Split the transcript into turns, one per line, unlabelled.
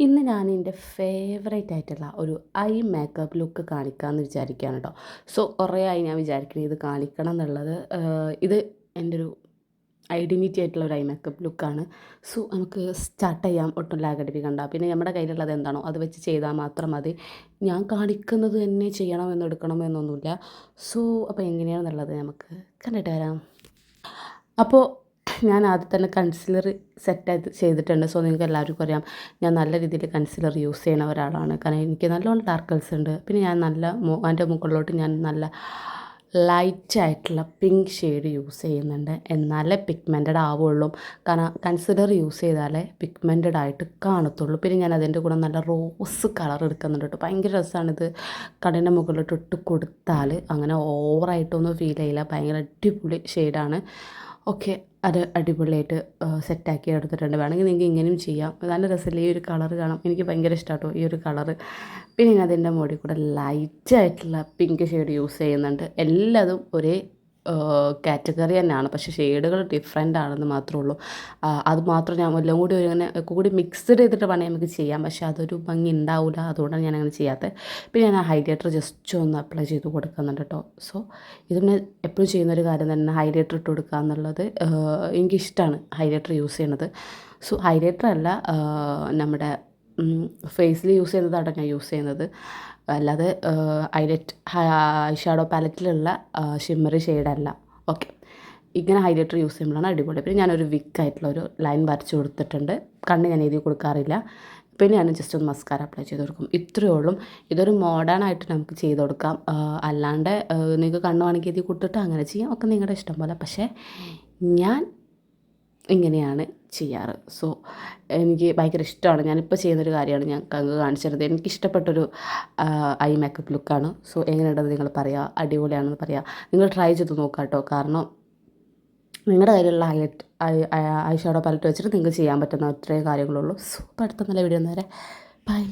ഇന്ന് ഞാൻ എന്റെ ഫേവറേറ്റ് ആയിട്ടുള്ള ഒരു ഐ മേക്കപ്പ് ലുക്ക് കാണിക്കാമെന്ന് വിചാരിക്കുകയാണ് കേട്ടോ സോ കുറേ ആയി ഞാൻ വിചാരിക്കുന്നത് ഇത് കാണിക്കണം എന്നുള്ളത്. ഇത് എന്റെ ഒരു ഐഡന്റിറ്റി ആയിട്ടുള്ള ഒരു ഐ മേക്കപ്പ് ലുക്കാണ് സോ നമുക്ക് സ്റ്റാർട്ട് ചെയ്യാം ഒട്ടും ലാഗടിപ്പിക്കണ്ട പിന്നെ നമ്മുടെ കയ്യിലുള്ളത് എന്താണോ അത് വെച്ച് ചെയ്താൽ മാത്രം മതി. ഞാൻ കാണിക്കുന്നത് തന്നെ ചെയ്യണം എന്നെടുക്കണം എടുക്കണമെന്നൊന്നുമില്ല സോ അപ്പോൾ എങ്ങനെയാണെന്നുള്ളത് നമുക്ക് കണ്ടിട്ട് വരാം. അപ്പോൾ ഞാൻ ആദ്യം തന്നെ കൺസീലർ സെറ്റ് ചെയ്തിട്ടുണ്ട്. സോ നിങ്ങൾക്ക് എല്ലാവർക്കും അറിയാം. ഞാൻ നല്ല രീതിയിൽ കൺസീലർ യൂസ് ചെയ്യുന്ന ഒരാളാണ്. കാരണം എനിക്ക് നല്ലോണം ഡാർക്കൽസ് ഉണ്ട്. പിന്നെ ഞാൻ നല്ല എന്റെ മുകളിലോട്ട് ഞാൻ നല്ല ലൈറ്റ് ആയിട്ടുള്ള പിങ്ക് ഷെയ്ഡ് യൂസ് ചെയ്യുന്നുണ്ട്. എന്നാലേ പിഗ്മെന്റഡ് ആവുള്ളൂ. കാരണം കൺസിലർ യൂസ് ചെയ്താലേ പിഗ്മെന്റഡ് ആയിട്ട് കാണത്തുള്ളൂ. പിന്നെ ഞാൻ അതിന്റെ കൂടെ നല്ല റോസ് കളർ എടുക്കുന്നുണ്ട് കേട്ടോ. ഭയങ്കര രസമാണിത് കണ്ണിന്റെ മുകളിലോട്ട് ഇട്ട് കൊടുത്താൽ അങ്ങനെ ഓവറായിട്ടൊന്നും ഫീൽ ചെയ്യില്ല. ഭയങ്കര അടിപൊളി ഷെയ്ഡാണ് ഓക്കെ അത് അടിപൊളിയായിട്ട് സെറ്റാക്കി എടുത്തിട്ടുണ്ട്. വേണമെങ്കിൽ നിങ്ങൾക്ക് ഇങ്ങനെയും ചെയ്യാം. നല്ല രസമില്ല? ഈ ഒരു കളർ കാണാം എനിക്ക് ഭയങ്കര ഇഷ്ടമാട്ടോ ഈ ഒരു കളർ പിന്നെ അതിന്റെ മുകളിൽ കൂടെ ലൈറ്റായിട്ടുള്ള പിങ്ക് ഷെയ്ഡ് യൂസ് ചെയ്യുന്നുണ്ട്. എല്ലാതും ഒരേ കാറ്റഗറി തന്നെയാണ്. പക്ഷേ ഷെയ്ഡുകൾ ഡിഫറെന്റ് ആണെന്ന് മാത്രമേ ഉള്ളൂ. അത് മാത്രം ഞാൻ എല്ലാം കൂടി ഇങ്ങനെ കൂടി മിക്സ്ഡ് ചെയ്തിട്ട് വേണമെങ്കിൽ നമുക്ക് ചെയ്യാം. പക്ഷേ അതൊരു ഭംഗി ഉണ്ടാവില്ല അതുകൊണ്ടാണ് ഞാൻ അങ്ങനെ ചെയ്യാത്തത്. പിന്നെ ഞാൻ ഹൈലൈറ്റർ ജസ്റ്റ് ഒന്ന് അപ്ലൈ ചെയ്ത് കൊടുക്കുന്നുണ്ട് കേട്ടോ. സോ ഇത് പിന്നെ എപ്പോഴും ചെയ്യുന്നൊരു കാര്യം തന്നെ ഹൈലൈറ്റർ ഇട്ട് കൊടുക്കുക എന്നുള്ളത്. എനിക്കിഷ്ടമാണ് ഹൈലൈറ്റർ യൂസ് ചെയ്യണത്. സോ ഹൈലൈറ്റർ അല്ല നമ്മുടെ ഫേസിൽ യൂസ് ചെയ്യുന്നതാണ് ഞാൻ യൂസ് ചെയ്യുന്നത്. അല്ലാതെ ഹൈലൈറ്റ് ഷാഡോ പാലറ്റിലുള്ള ഷിമ്മറി ഷെയ്ഡല്ല ഓക്കെ ഇങ്ങനെ ഹൈലൈറ്റർ യൂസ് ചെയ്യുമ്പോഴാണ് അടിപൊളി. പിന്നെ ഞാനൊരു വിക്ക് ആയിട്ടുള്ള ഒരു ലൈൻ വരച്ച് കൊടുത്തിട്ടുണ്ട്. കണ്ണ് ഞാൻ എഴുതി കൊടുക്കാറില്ല. പിന്നെ ഞാൻ ജസ്റ്റ് ഒന്ന് മസ്കാര അപ്ലൈ ചെയ്ത് കൊടുക്കും. ഇത്രയേ ഉള്ളൂ. ഇതൊരു മോഡേൺ ആയിട്ട് നമുക്ക് ചെയ്ത് കൊടുക്കാം. അല്ലാണ്ട് നിങ്ങൾക്ക് കണ്ണു വേണമെങ്കിൽ എഴുതി കൊടുത്തിട്ട് അങ്ങനെ ചെയ്യാം. ഒക്കെ നിങ്ങളുടെ ഇഷ്ടം പോലെ. പക്ഷേ ഞാൻ ഇങ്ങനെയാണ് ചെയ്യാറ്. സോ എനിക്ക് ഭയങ്കര ഇഷ്ടമാണ്. ഞാനിപ്പോൾ ചെയ്യുന്നൊരു കാര്യമാണ് ഞാൻ കങ്ങ് കാണിച്ചു തരുന്നത് എനിക്കിഷ്ടപ്പെട്ടൊരു ഐ മേക്കപ്പ് ലുക്കാണ്. സോ എങ്ങനെയുണ്ടെന്ന് നിങ്ങൾ പറയുക അടിപൊളിയാണെന്ന് പറയുക നിങ്ങൾ ട്രൈ ചെയ്ത് നോക്കുക കേട്ടോ കാരണം നിങ്ങളുടെ കയ്യിലുള്ള ഹൈലൈറ്റ് ഐ ഷാഡോ പാലറ്റ് വെച്ചിട്ട് നിങ്ങൾക്ക് ചെയ്യാൻ പറ്റുന്ന അത്രയും കാര്യങ്ങളുള്ളൂ. സോ അടുത്ത നല്ല വീഡിയോ നേരെ ബൈ.